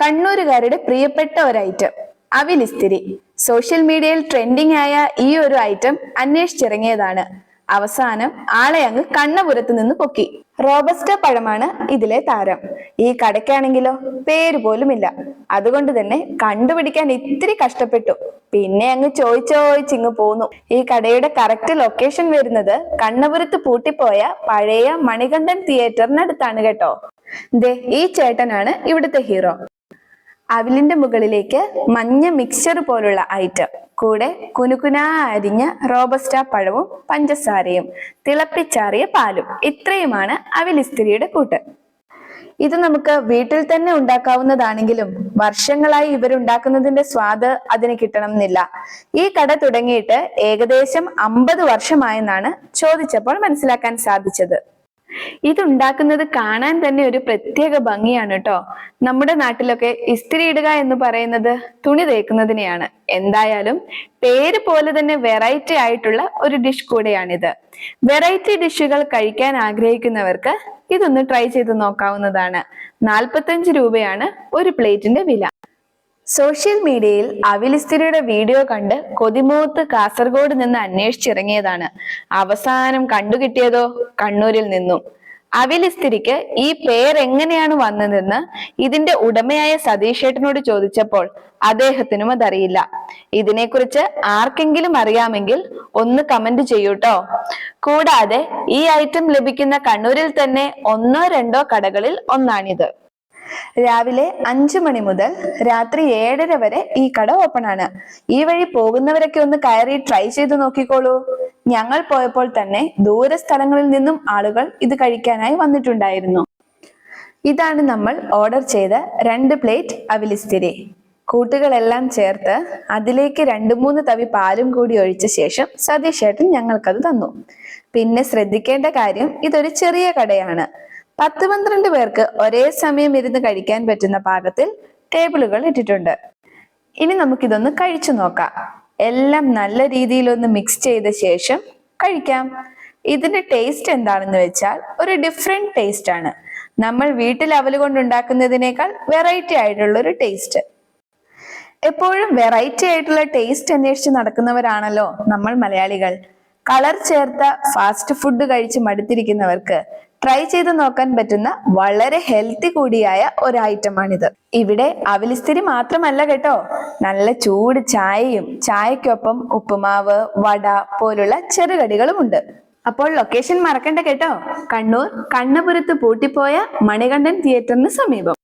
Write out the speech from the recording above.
കണ്ണൂരുകാരുടെ പ്രിയപ്പെട്ട ഒരു ഐറ്റം അവിലിസ്തിരി സോഷ്യൽ മീഡിയയിൽ ട്രെൻഡിംഗ് ആയ ഈ ഒരു ഐറ്റം അന്വേഷിച്ചിറങ്ങിയതാണ്. അവസാനം ആളെ അങ്ങ് കണ്ണപുരത്ത് നിന്ന് പൊക്കി. റോബസ്റ്റ പഴമാണ് ഇതിലെ താരം. ഈ കടയ്ക്കാണെങ്കിലോ? പേര് പോലുമില്ല. അതുകൊണ്ട് തന്നെ കണ്ടുപിടിക്കാൻ ഇത്തിരി കഷ്ടപ്പെട്ടു. പിന്നെ അങ്ങ് ചോദിച്ചോയിച്ചിങ്ങ് പോന്നു. ഈ കടയുടെ കറക്റ്റ് ലൊക്കേഷൻ വരുന്നത് കണ്ണപുരത്ത് പൂട്ടിപ്പോയ പഴയ മണികണ്ഠൻ തിയേറ്ററിനടുത്താണ് കേട്ടോ. ദേ ഈ ചേട്ടനാണ് ഇവിടുത്തെ ഹീറോ. അവിലിന്റെ മുകളിലേക്ക് മഞ്ഞ മിക്സ്ചർ പോലുള്ള ഐറ്റം കൂടെ കുനുകുനാ അരിഞ്ഞ റോബസ്റ്റ പഴവും പഞ്ചസാരയും തിളപ്പിച്ചാറിയ പാലും. ഇത്രയുമാണ് അവിലിസ്തിരിയുടെ കൂട്ട്. ഇത് നമുക്ക് വീട്ടിൽ തന്നെ ഉണ്ടാക്കാവുന്നതാണെങ്കിലും വർഷങ്ങളായി ഇവരുണ്ടാക്കുന്നതിന്റെ സ്വാദ് അതിന് കിട്ടണം എന്നില്ല ഈ കട തുടങ്ങിയിട്ട് ഏകദേശം അമ്പത് വർഷമായെന്നാണ് ചോദിച്ചപ്പോൾ മനസ്സിലാക്കാൻ സാധിച്ചത്. ഇതുണ്ടാക്കുന്നത് കാണാൻ തന്നെ ഒരു പ്രത്യേക ഭംഗിയാണ് കേട്ടോ നമ്മുടെ നാട്ടിലൊക്കെ ഇസ്തിരി ഇടുക എന്ന് പറയുന്നത് തുണി തേക്കുന്നതിനെയാണ്. എന്തായാലും പേര് പോലെ തന്നെ വെറൈറ്റി ആയിട്ടുള്ള ഒരു ഡിഷ് കൂടെയാണിത്. വെറൈറ്റി ഡിഷുകൾ കഴിക്കാൻ ആഗ്രഹിക്കുന്നവർക്ക് ഇതൊന്ന് ട്രൈ ചെയ്ത് നോക്കാവുന്നതാണ്. നാൽപ്പത്തഞ്ച് രൂപയാണ് ഒരു പ്ലേറ്റിന്റെ വില. സോഷ്യൽ മീഡിയയിൽ അവിലിസ്ഥിരിയുടെ വീഡിയോ കണ്ട് കൊതിമൂത്ത് കാസർഗോഡ് നിന്ന് അന്വേഷിച്ചിറങ്ങിയതാണ്. അവസാനം കണ്ടുകിട്ടിയതോ കണ്ണൂരിൽ നിന്നും. അവിലിസ്ഥിരിക്ക് ഈ പേരെങ്ങനെയാണ് വന്നതെന്ന് ഇതിന്റെ ഉടമയായ സതീഷേട്ടനോട് ചോദിച്ചപ്പോൾ അദ്ദേഹത്തിനും അതറിയില്ല. ഇതിനെക്കുറിച്ച് ആർക്കെങ്കിലും അറിയാമെങ്കിൽ ഒന്ന് കമന്റ് ചെയ്യൂട്ടോ. കൂടാതെ ഈ ഐറ്റം ലഭിക്കുന്ന കണ്ണൂരിൽ തന്നെ ഒന്നോ രണ്ടോ കടകളിൽ ഒന്നാണിത്. രാവിലെ അഞ്ചു മണി മുതൽ രാത്രി ഏഴര വരെ ഈ കട ഓപ്പൺ ആണ്. ഈ വഴി പോകുന്നവരൊക്കെ ഒന്ന് കയറി ട്രൈ ചെയ്ത് നോക്കിക്കോളൂ. ഞങ്ങൾ പോയപ്പോൾ തന്നെ ദൂര സ്ഥലങ്ങളിൽ നിന്നും ആളുകൾ ഇത് കഴിക്കാനായി വന്നിട്ടുണ്ടായിരുന്നു. ഇതാണ് നമ്മൾ ഓർഡർ ചെയ്ത രണ്ട് പ്ലേറ്റ് അവിലിസ്തിരി കൂട്ടുകളെല്ലാം ചേർത്ത് അതിലേക്ക് രണ്ട് മൂന്ന് തവി പാലും കൂടി ഒഴിച്ച ശേഷം സതീഷ് ഏട്ടൻ ഞങ്ങൾക്കത് തന്നു. പിന്നെ ശ്രദ്ധിക്കേണ്ട കാര്യം ഇതൊരു ചെറിയ കടയാണ്. പത്ത് പന്ത്രണ്ട് പേർക്ക് ഒരേ സമയം ഇരുന്ന് കഴിക്കാൻ പറ്റുന്ന പാകത്തിൽ ടേബിളുകൾ ഇട്ടിട്ടുണ്ട്. ഇനി നമുക്കിതൊന്ന് കഴിച്ചു നോക്കാം. എല്ലാം നല്ല രീതിയിൽ ഒന്ന് മിക്സ് ചെയ്ത ശേഷം കഴിക്കാം. ഇതിന്റെ ടേസ്റ്റ് എന്താണെന്ന് വെച്ചാൽ ഒരു ഡിഫറെന്റ് ടേസ്റ്റ് ആണ്. നമ്മൾ വീട്ടിൽ അവൽ കൊണ്ടുണ്ടാക്കുന്നതിനേക്കാൾ വെറൈറ്റി ആയിട്ടുള്ള ഒരു ടേസ്റ്റ് എപ്പോഴും വെറൈറ്റി ആയിട്ടുള്ള ടേസ്റ്റ് അന്വേഷിച്ച് നടക്കുന്നവരാണല്ലോ നമ്മൾ മലയാളികൾ. കളർ ചേർത്ത ഫാസ്റ്റ് ഫുഡ് കഴിച്ച് മടുത്തിരിക്കുന്നവർക്ക് ട്രൈ ചെയ്ത് നോക്കാൻ പറ്റുന്ന വളരെ ഹെൽത്തി കൂടിയായ ഒരു ഐറ്റം ഐറ്റമാണിത് ഇവിടെ അവലിസ്ഥിരി മാത്രമല്ല കേട്ടോ. നല്ല ചൂട് ചായയും ചായക്കൊപ്പം ഉപ്പുമാവ് വട പോലുള്ള ചെറുകടികളും ഉണ്ട് അപ്പോൾ ലൊക്കേഷൻ മറക്കണ്ട കേട്ടോ. കണ്ണൂർ കണ്ണപുരത്ത് പൂട്ടിപ്പോയ മണികണ്ഠൻ തിയേറ്ററിന് സമീപം.